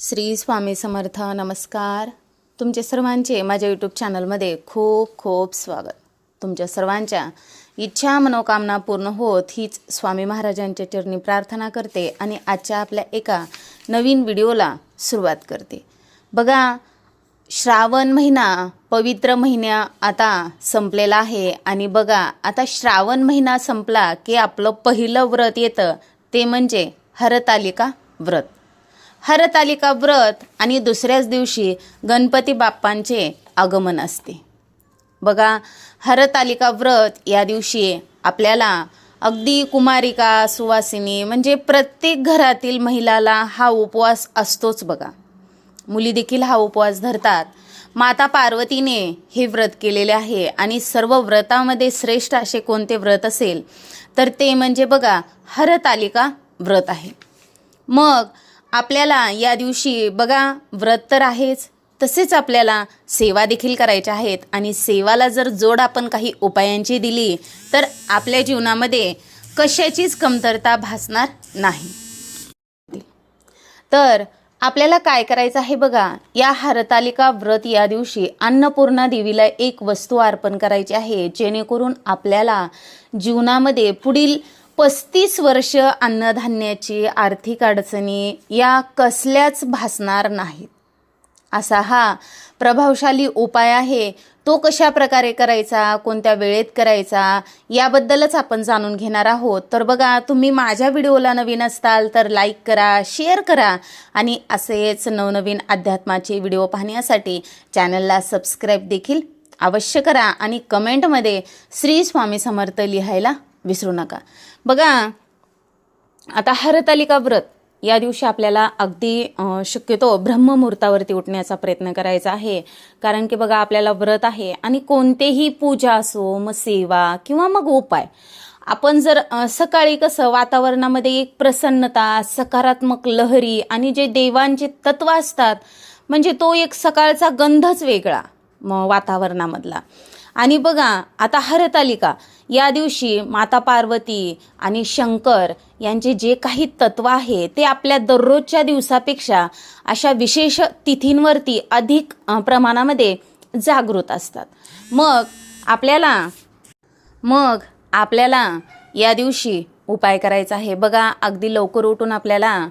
श्री स्वामी समर्थ नमस्कार. तुमचे सर्वांचे माझ्या यूट्यूब चॅनलमध्ये खूप खूप स्वागत. तुमच्या सर्वांच्या इच्छा मनोकामना पूर्ण होत हीच स्वामी महाराजांच्या चरणी प्रार्थना करते आणि आजच्या आपल्या एका नवीन व्हिडिओला सुरुवात करते. बघा श्रावण महिना पवित्र महिना आता संपलेला आहे आणि बघा आता श्रावण महिना संपला की आपलं पहिलं व्रत येतं. ते म्हणजे हरतालिका व्रत. हरतालिका व्रत आणि दुसऱ्याच दिवशी गणपती बाप्पांचे आगमन असते. बघा हरतालिका व्रत या दिवशी आपल्याला अगदी कुमारिका सुवासिनी म्हणजे प्रत्येक घरातील महिलाला हा उपवास असतोच बघा. मुली देखील हा उपवास धरतात. माता पार्वतीने हे व्रत केलेले आहे आणि सर्व व्रतामध्ये श्रेष्ठ असे कोणते व्रत असेल तर ते म्हणजे बघा हरतालिका व्रत आहे. मग आपल्याला या दिवशी बघा व्रत तर आहेच तसेच आपल्याला सेवा देखील करायच्या आहेत. आणि सेवाला जर जोड आपण काही उपायांची दिली तर आपल्या जीवनामध्ये कशाचीच कमतरता भासणार नाही. तर आपल्याला काय करायचं आहे बघा या हरतालिका व्रत या दिवशी अन्नपूर्णा देवीला एक वस्तू अर्पण करायची आहे जेणेकरून आपल्याला जीवनामध्ये पुढील पस्तीस वर्ष अन्नधान्याची आर्थिक अडचणी या कसल्याच भासणार नाहीत. असा हा प्रभावशाली उपाय आहे. तो कशा प्रकारे करायचा कोणत्या वेळेत करायचा याबद्दलच आपण जाणून घेणार आहोत. तर बघा तुम्ही माझ्या व्हिडिओला नवीन असताल तर लाईक करा शेअर करा आणि असेच नवनवीन अध्यात्माचे व्हिडिओ पाहण्यासाठी चॅनलला सबस्क्राईब देखील अवश्य करा आणि कमेंटमध्ये श्री स्वामी समर्थ लिहायला विसरू नका. बघा आता हरतालिका व्रत या दिवशी आपल्याला अगदी शक्यतो ब्रह्ममुहूर्तावरती उठण्याचा प्रयत्न करायचा आहे. कारण की बघा आपल्याला व्रत आहे आणि कोणतेही पूजा असो मग सेवा किंवा मग उपाय. आपण जर सकाळी कसं वातावरणामध्ये एक प्रसन्नता सकारात्मक लहरी आणि जे देवांचे तत्व असतात म्हणजे तो एक सकाळचा गंधच वेगळा म वातावरणामधला. आणि बघा आता हरतालिका या दिवशी माता पार्वती आणि शंकर यांचे जे काही तत्व आहे ते आपल्या दररोजच्या दिवसापेक्षा अशा विशेष तिथींवरती अधिक प्रमाणामध्ये जागृत असतात. मग आपल्याला मग आपल्याला या दिवशी उपाय करायचा आहे. बघा अगदी लवकर उठून आपल्याला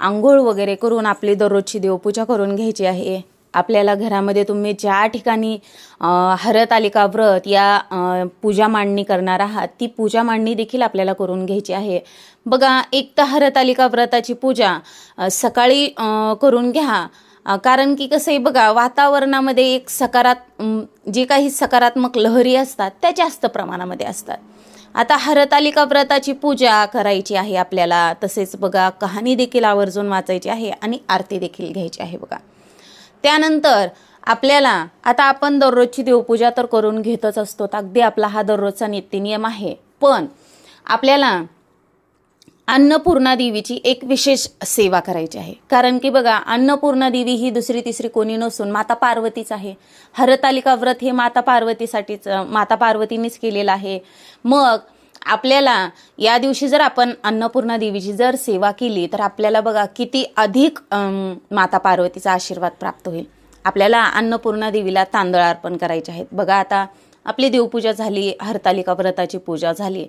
आंघोळ वगैरे करून आपली दररोजची देवपूजा करून घ्यायची आहे. आपल्याला घरामध्ये तुम्ही ज्या ठिकाणी हरतालिका व्रत या पूजा मांडणी करणार आहात ती पूजा मांडणी देखील आपल्याला करून घ्यायची आहे. बघा एक तर हरतालिका व्रताची पूजा सकाळी करून घ्या. कारण की कसं आहे बघा वातावरणामध्ये एक सकारात जे काही सकारात्मक लहरी असतात त्या जास्त प्रमाणामध्ये असतात. आता हरतालिका व्रताची पूजा करायची आहे आपल्याला तसेच बघा कहाणी देखील आवर्जून वाचायची आहे आणि आरती देखील घ्यायची आहे बघा. त्यानंतर आपल्याला आता आपण दररोजची देवपूजा तर करून घेतच असतो अगदी आपला हा दररोजचा नित्यनियम आहे. पण आपल्याला अन्नपूर्णा देवीची एक विशेष सेवा करायची आहे. कारण की बघा अन्नपूर्णा देवी ही दुसरी तिसरी कोणी नसून माता पार्वतीच आहे. हरतालिका व्रत हे माता पार्वतीसाठीच माता पार्वतीनेच केलेलं आहे. मग आपल्याला या दिवशी जर आपण अन्नपूर्णा देवीची जर सेवा केली तर आपल्याला बघा किती अधिक माता पार्वतीचा आशीर्वाद प्राप्त होईल. आपल्याला अन्नपूर्णा देवीला तांदळ अर्पण करायचे आहेत. बघा आता आपली देवपूजा झाली हरतालिका व्रताची पूजा झाली.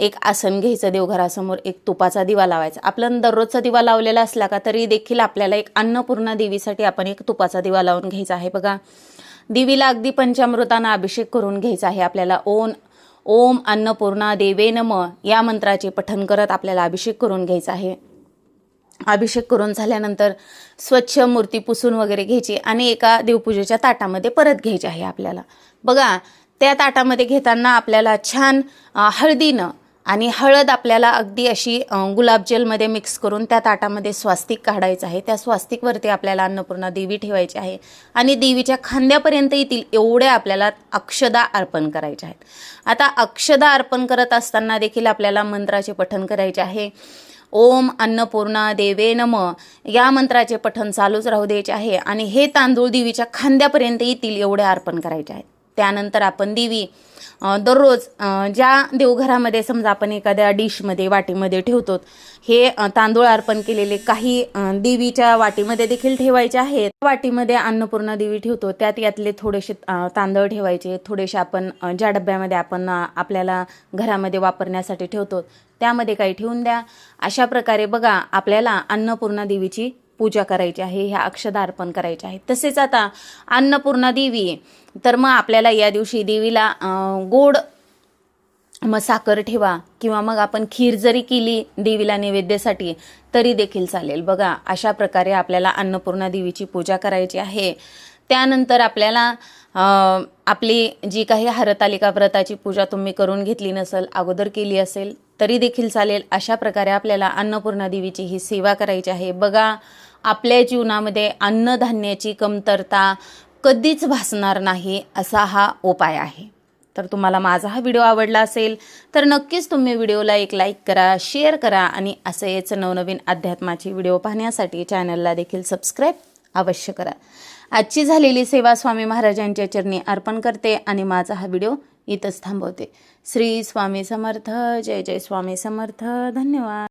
एक आसन घ्यायचं देवघरासमोर एक तुपाचा दिवा लावायचा. आपण दररोजचा दिवा लावलेला असला का तरी देखील आपल्याला एक अन्नपूर्णा देवीसाठी आपण एक तुपाचा दिवा लावून घ्यायचा आहे. बघा देवीला अगदी पंचामृतांना अभिषेक करून घ्यायचा आहे. आपल्याला ओन ओम अन्नपूर्णा देवे नम या मंत्राचे पठन करत आपल्याला अभिषेक करून घ्यायचा आहे. अभिषेक करून झाल्यानंतर स्वच्छ मूर्ती पुसून वगैरे घ्यायची आणि एका देवपूजेच्या ताटामध्ये परत घ्यायची आहे आपल्याला. बघा त्या ताटामध्ये घेताना आपल्याला छान हळदीनं आणि हळद आपल्याला अगदी अशी गुलाबजेलमध्ये मिक्स करून त्या ताटामध्ये स्वास्तिक काढायचं आहे. त्या स्वास्तिकवरती आपल्याला अन्नपूर्णा देवी ठेवायची आहे. आणि देवीच्या खांद्यापर्यंत येतील एवढ्या आपल्याला अक्षदा अर्पण करायच्या आहेत. आता अक्षदा अर्पण करत असताना देखील आपल्याला मंत्राचे पठण करायचे आहे. ओम अन्नपूर्णा देवे नम या मंत्राचे पठण चालूच राहू द्यायचे आहे. आणि हे तांदूळ देवीच्या खांद्यापर्यंत येतील एवढे अर्पण करायचे आहेत. त्यानंतर आपण देवी. दररोज ज्या देवघरामध्ये समजा आपण एखाद्या डिशमध्ये वाटीमध्ये ठेवतो हे तांदूळ अर्पण केलेले काही देवीच्या वाटीमध्ये देखील ठेवायचे आहेत. वाटीमध्ये अन्नपूर्णा देवी ठेवतो त्यात यातले थोडेसे तांदूळ ठेवायचे थोडेसे आपण ज्या डब्यामध्ये आपण आपल्याला घरामध्ये वापरण्यासाठी ठेवतो त्यामध्ये काही ठेवून द्या. अशा प्रकारे बघा आपल्याला अन्नपूर्णा देवीची पूजा करायची आहे ह्या अक्षदा अर्पण करायच्या आहेत तसेच आता अन्नपूर्णा देवी तर मग आपल्याला या दिवशी देवीला गोड मग साखर ठेवा किंवा मग आपण खीर जरी केली देवीला नैवेद्यासाठी तरी देखील चालेल. बघा अशा प्रकारे आपल्याला अन्नपूर्णा देवीची पूजा करायची आहे. त्यानंतर आपल्याला आपली जी काही हरतालिका व्रताची पूजा तुम्ही करून घेतली नसेल अगोदर केली असेल तरी देखील चालेल. अशा प्रकारे आपल्याला अन्नपूर्णा देवीची ही सेवा करायची आहे. बघा आपल्या जीवनामध्ये अन्नधान्याची कमतरता कधीच भासणार नाही असा हा उपाय आहे. तर तुम्हाला माझा हा व्हिडिओ आवडला असेल तर नक्कीच तुम्ही व्हिडिओला एक लाईक करा शेअर करा आणि असेच नवनवीन अध्यात्माची व्हिडिओ पाहण्यासाठी चॅनलला देखील सबस्क्राईब अवश्य करा. आजची झालेली सेवा स्वामी महाराजांच्या चरणी अर्पण करते आणि माझा हा व्हिडिओ इथंच थांबवते. श्री स्वामी समर्थ जय जय स्वामी समर्थ धन्यवाद.